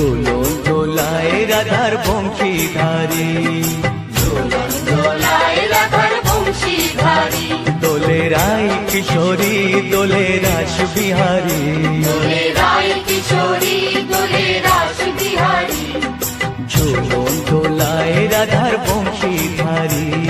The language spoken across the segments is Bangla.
ঝোলো দোলায় রাধার বংশীধারী। দোলায় রাধার বংশীধারী। দোলে রায় কিশোরী দোলে রাস বিহারী দোলে রায় কিশোরী দোলে রাস বিহারী ঝোলো দোলায় রাধার বংশীধারী। ঝুলন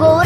গো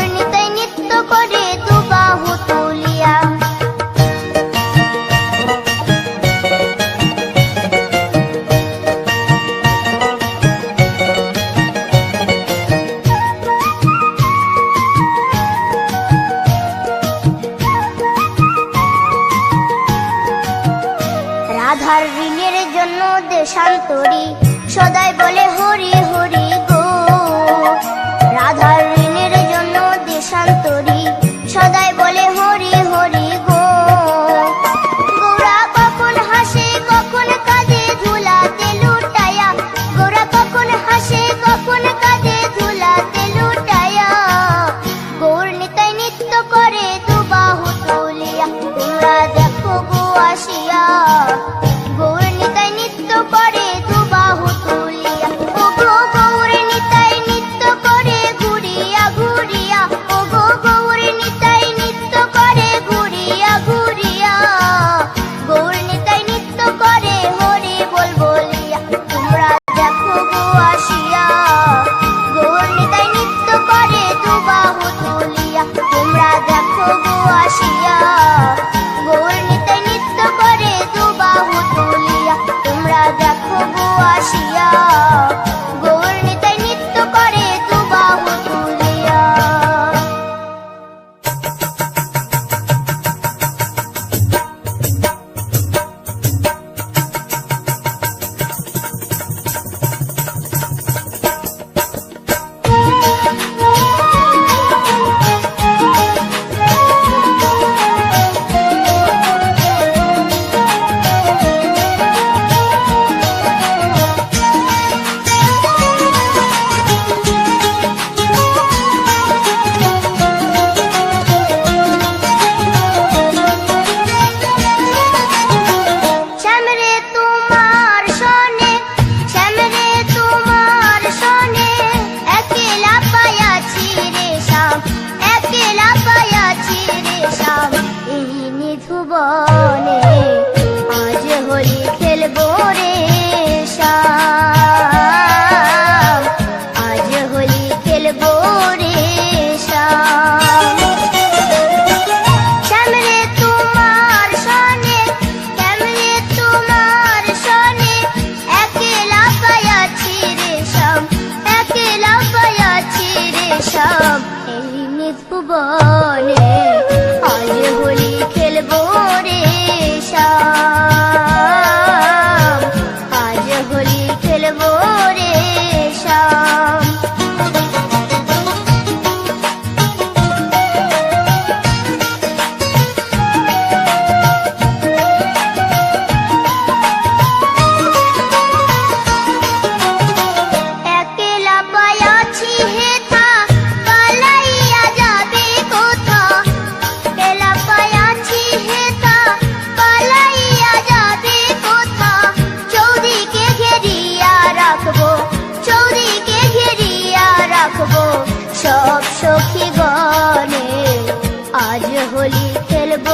হোলি খেলব।